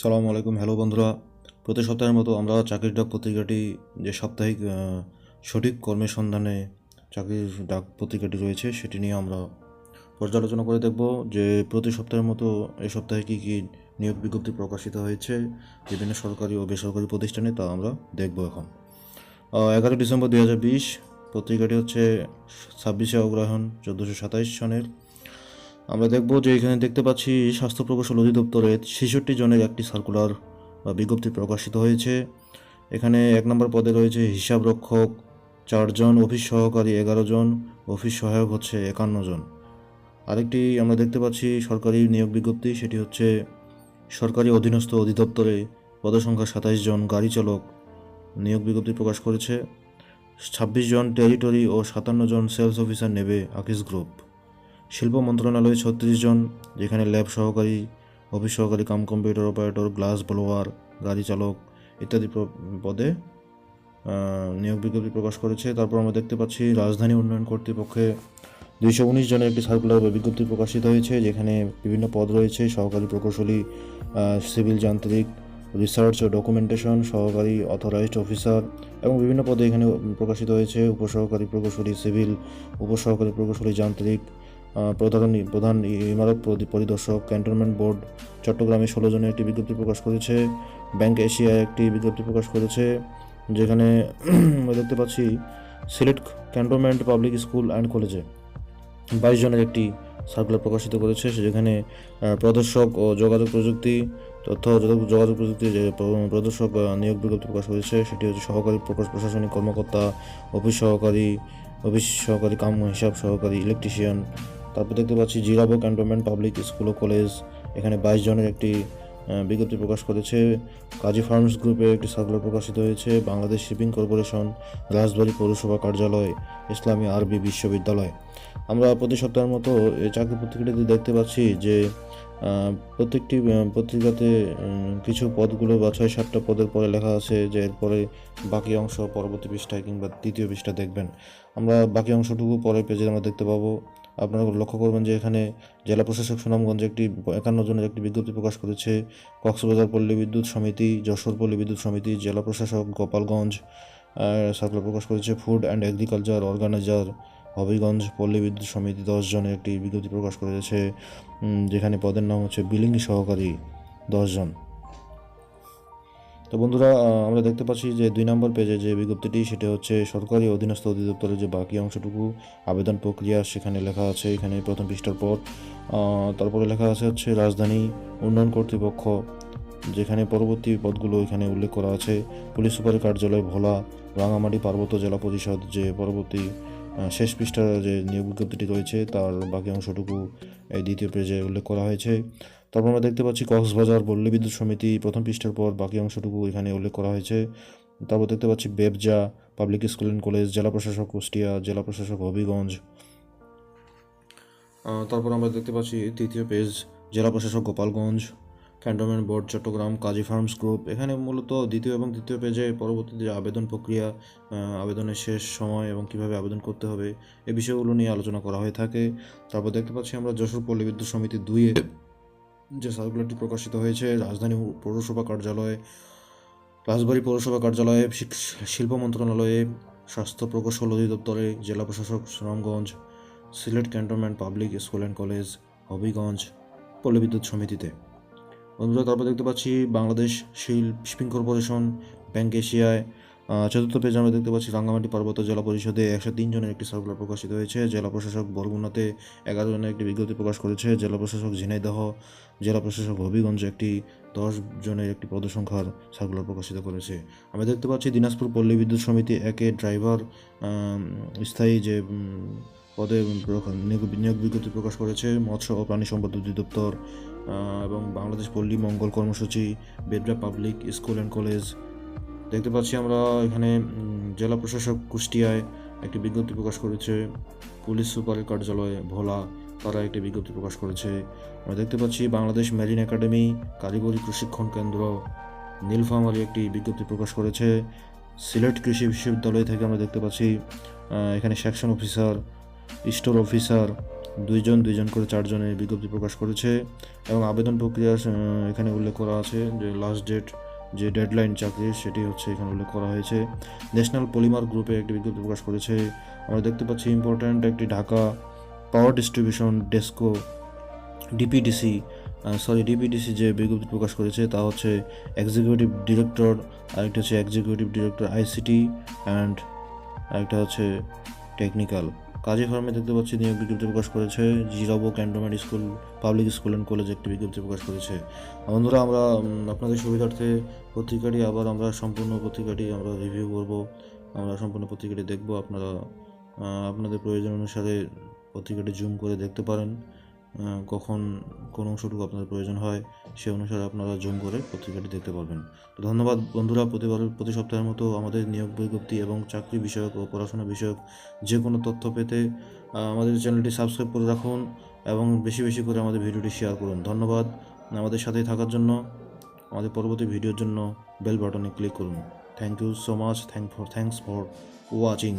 সালামু আলাইকুম। হ্যালো বন্ধুরা। প্রতি সপ্তাহের মতো আমরা চাকরির ডাক পত্রিকাটি যে সাপ্তাহিক সঠিক কর্মের সন্ধানে চাকরির ডাক পত্রিকাটি রয়েছে, সেটি নিয়ে আমরা পর্যালোচনা করে দেখব যে প্রতি সপ্তাহের মতো এই সপ্তাহে কী কী নিয়োগ বিজ্ঞপ্তি প্রকাশিত হয়েছে, বিভিন্ন সরকারি ও বেসরকারি প্রতিষ্ঠানে তা আমরা দেখব এখন। এগারো ডিসেম্বর দুই হাজার বিশ, পত্রিকাটি হচ্ছে ছাব্বিশে অগ্রহায়ণ চোদ্দোশো সাতাইশ সনের। আমরা দেখব যে এখানে দেখতে পাচ্ছি স্বাস্থ্য প্রকৌশল অধিদপ্তরের ছেষট্টি জনের একটি সার্কুলার বা বিজ্ঞপ্তি প্রকাশিত হয়েছে। এখানে এক নম্বর পদে রয়েছে হিসাব রক্ষক চারজন অফিস সহকারী এগারো জন, অফিস সহায়ক হচ্ছে একান্ন জন। আরেকটি আমরা দেখতে পাচ্ছি সরকারি নিয়োগ বিজ্ঞপ্তি, সেটি হচ্ছে সরকারি অধীনস্থ অধিদপ্তরে পদসংখ্যা সাতাইশ জন গাড়ি চালক নিয়োগ বিজ্ঞপ্তি প্রকাশ করেছে। ছাব্বিশ জন টেরিটরি ও সাতান্ন জন সেলস অফিসার নেবে আকিস গ্রুপ। শিল্প মন্ত্রণালয়ে ছত্রিশ জন, যেখানে ল্যাব সহকারী, অফিস সহকারী, cum computer operator, glass blower, গাড়ি চালক ইত্যাদি পদে নিয়োগ বিজ্ঞপ্তি প্রকাশ করেছে। তারপর আমরা দেখতে পাচ্ছি, রাজধানী উন্নয়ন কর্তৃপক্ষে দুইশো উনিশ জনের একটি সার্কুলার বা বিজ্ঞপ্তি প্রকাশিত হয়েছে, যেখানে বিভিন্ন পদ রয়েছে, সহকারী প্রকৌশলী সিভিল যান্ত্রিক রিসার্চ ও ডকুমেন্টেশন সহকারী অথরাইজড অফিসার এবং বিভিন্ন পদে এখানে প্রকাশিত হয়েছে, উপসহকারী প্রকৌশলী, সিভিল, উপসহকারী প্রকৌশলী, যান্ত্রিক প্রধান প্রধান ইমারত পরিদর্শক, ক্যান্টনমেন্ট বোর্ড, চট্টগ্রামে ষোলো জনের একটি বিজ্ঞপ্তি প্রকাশ করেছে। ব্যাংক এশিয়া একটি বিজ্ঞপ্তি প্রকাশ করেছে, যেখানে দেখতে পাচ্ছি Sylhet cantonment public school and কলেজে বাইশ জনের একটি সার্কুলার প্রকাশিত করেছে যেখানে প্রদর্শক ও যোগাযোগ প্রযুক্তি, তথ্য যোগাযোগ- যোগাযোগ প্রযুক্তি যে প্রদর্শক নিয়োগ বিজ্ঞপ্তি প্রকাশ করেছে, সেটি হচ্ছে সহকারী প্রকাশ প্রশাসনিক কর্মকর্তা, অফিস সহকারী অফিস সহকারী কাম হিসাব সহকারী ইলেকট্রিশিয়ান তারপর দেখতে পাচ্ছি জিরাবো ক্যান্টনমেন্ট পাবলিক স্কুল ও কলেজ। এখানে বাইশ জনের একটি বিজ্ঞপ্তি প্রকাশ করেছে। কাজী ফার্মস গ্রুপে একটি সার্কুলার প্রকাশিত হয়েছে। বাংলাদেশ শিপিং কর্পোরেশন, রাজবাড়ী পৌরসভা কার্যালয়, ইসলামী আরবি বিশ্ববিদ্যালয়। আমরা প্রতি সপ্তাহের মতো এই চাকরি পত্রিকাটিতে দেখতে পাচ্ছি যে প্রত্যেকটি পত্রিকাতে কিছু পদগুলো বা ছয় সাতটা পদের পরে লেখা আছে যে এরপরে বাকি অংশ পরবর্তী পৃষ্ঠায় কিংবা তৃতীয় পৃষ্ঠা দেখবেন। আমরা বাকি অংশটুকু পরের পেজে আমরা দেখতে পাবো। আপনারা লক্ষ্য করবেন যে এখানে জেলা প্রশাসক সুনামগঞ্জে একটি একান্ন জনের একটি বিজ্ঞপ্তি প্রকাশ করেছে। কক্সবাজার পল্লী বিদ্যুৎ সমিতি, যশোর পল্লী বিদ্যুৎ সমিতি, জেলা প্রশাসক গোপালগঞ্জ সার্কুলার প্রকাশ করেছে। Food and agriculture organiser Habiganj পল্লী বিদ্যুৎ সমিতি দশ জনের একটি বিজ্ঞপ্তি প্রকাশ করেছে যেখানে পদের নাম হচ্ছে বিলিং সহকারী দশজন তো বন্ধুরা আমরা দেখতে পাচ্ছি যে দুই নম্বর পেজে যে বিজ্ঞপ্তিটি, সেটা হচ্ছে সরকারি অধীনস্থ অধিদপ্তরের যে বাকি অংশটুকু আবেদন প্রক্রিয়া, সেখানে লেখা আছে এখানে প্রথম পৃষ্ঠার পর। তারপরে লেখা আছে হচ্ছে রাজধানী উন্নয়ন কর্তৃপক্ষ, যেখানে পরবর্তী পদগুলো এখানে উল্লেখ করা আছে। পুলিশ সুপারের কার্যালয় ভোলা, রাঙামাটি পার্বত্য জেলা পরিষদ যে পরবর্তী শেষ পৃষ্ঠার যে নিয়োগ বিজ্ঞপ্তিটি রয়েছে, তার বাকি অংশটুকু এই দ্বিতীয় পেজে উল্লেখ করা হয়েছে। তারপর আমরা দেখতে পাচ্ছি কক্সবাজার পল্লী বিদ্যুৎ সমিতি প্রথম পৃষ্ঠার পর বাকি অংশটুকু এখানে উল্লেখ করা হয়েছে। তারপর দেখতে পাচ্ছি BEPZA public school and college, জেলা প্রশাসক কুষ্টিয়া, জেলা প্রশাসক হবিগঞ্জ। তারপর আমরা দেখতে পাচ্ছি তৃতীয় পেজ, জেলা প্রশাসক Gopalganj, cantonment board, Chittagong, Kazi Farms Group. এখানে মূলত দ্বিতীয় এবং তৃতীয় পেজে পরবর্তীতে আবেদন প্রক্রিয়া আবেদনের শেষ সময় এবং কীভাবে আবেদন করতে হবে, এ বিষয়গুলো নিয়ে আলোচনা করা হয়ে থাকে। তারপর দেখতে পাচ্ছি আমরা যশোর পল্লী বিদ্যুৎ সমিতি দুইয়ে যে সার্কুলারটি প্রকাশিত হয়েছে, রাজধানী পৌরসভা কার্যালয়ে, রাজবাড়ী পৌরসভা কার্যালয়ে শিল্প মন্ত্রণালয়ে, স্বাস্থ্য প্রকৌশল অধিদপ্তরে, জেলা প্রশাসক Sunamganj, Sylhet cantonment public school and college, Habiganj, পল্লী বিদ্যুৎ সমিতিতে। বন্ধুরা, তারপর দেখতে পাচ্ছি বাংলাদেশ শিল, শিপিং কর্পোরেশন, ব্যাংক এশিয়ায় চতুর্থ পেজে আমরা দেখতে পাচ্ছি রাঙ্গামাটি পার্বত্য জেলা পরিষদে একশো তিন জনের একটি সার্কুলার প্রকাশিত হয়েছে। জেলা প্রশাসক বরগুনাতে এগারো জনের একটি বিজ্ঞপ্তি প্রকাশ করেছে। জেলা প্রশাসক ঝিনাইদহ, জেলা প্রশাসক হবিগঞ্জে একটি দশ জনের একটি পদসংখ্যার সার্কুলার প্রকাশিত করেছে। আমরা দেখতে পাচ্ছি দিনাজপুর পল্লী বিদ্যুৎ সমিতি একে ড্রাইভার স্থায়ী যে পদে নিয়োগ বিজ্ঞপ্তি প্রকাশ করেছে। মৎস্য ও প্রাণী সম্পদ অধিদপ্তর এবং বাংলাদেশ পল্লী মঙ্গল কর্মসূচি, বেদরা পাবলিক স্কুল অ্যান্ড কলেজ দেখতে পাচ্ছি আমরা এখানে জেলা প্রশাসক কুষ্টিয়ায় একটি বিজ্ঞপ্তি প্রকাশ করেছে। পুলিশ সুপারের কার্যালয়ে ভোলা, তারা একটি বিজ্ঞপ্তি প্রকাশ করেছে। আমরা দেখতে পাচ্ছি বাংলাদেশ মেরিন একাডেমি কারিগরি প্রশিক্ষণ কেন্দ্র নীলফামারী একটি বিজ্ঞপ্তি প্রকাশ করেছে। সিলেট কৃষি বিশ্ববিদ্যালয় থেকে আমরা দেখতে পাচ্ছি এখানে সেকশন অফিসার, স্টোর অফিসার, দুইজন দুইজন করে চারজনের বিজ্ঞপ্তি প্রকাশ করেছে। এবং আবেদন প্রক্রিয়া এখানে উল্লেখ করা আছে যে লাস্ট ডেট যে ডেডলাইন চাকরির সেটি হচ্ছে এখানে উল্লেখ করা হয়েছে। ন্যাশনাল পলিমার গ্রুপে একটি বিজ্ঞপ্তি প্রকাশ করেছে। আমরা দেখতে পাচ্ছি ইম্পর্ট্যান্ট একটি Dhaka power distribution DESCO DPDC sorry DPDC যে বিজ্ঞপ্তি প্রকাশ করেছে তা হচ্ছে এক্সিকিউটিভ ডিরেক্টর আরেকটা হচ্ছে এক্সিকিউটিভ ডিরেক্টর আইসিটি অ্যান্ড আরেকটা হচ্ছে টেকনিক্যাল কাজী ফার্মে দেখতে পাচ্ছি নিয়োগ বিজ্ঞপ্তি প্রকাশ করেছে। Zirabo cantonment school, public school and college একটি বিজ্ঞপ্তি প্রকাশ করেছে। বন্ধুরা, আমরা আপনাদের সুবিধার্থে পত্রিকাটি আবার আমরা সম্পূর্ণ পত্রিকাটি আমরা রিভিউ করব। আমরা সম্পূর্ণ পত্রিকাটি দেখব। আপনারা আপনাদের প্রয়োজন অনুসারে পত্রিকাটি জুম করে দেখতে পারেন। কখন কোন অংশটুকু আপনাদের প্রয়োজন হয়, সে অনুসারে আপনারা জুম করে পত্রিকাটি দেখতে পারবেন। তো ধন্যবাদ বন্ধুরা, প্রতিবার, প্রতি সপ্তাহের মতো আমাদের নিয়োগ বিজ্ঞপ্তি এবং চাকরি বিষয়ক ও পড়াশোনা বিষয়ক যে কোনো তথ্য পেতে আমাদের চ্যানেলটি সাবস্ক্রাইব করে রাখুন এবং বেশি বেশি করে আমাদের ভিডিওটি শেয়ার করুন। ধন্যবাদ। আমাদের সাথেই থাকার জন্য, আমাদের পরবর্তী ভিডিওর জন্য বেল বাটনে ক্লিক করুন। Thank you so much thank for thanks for watching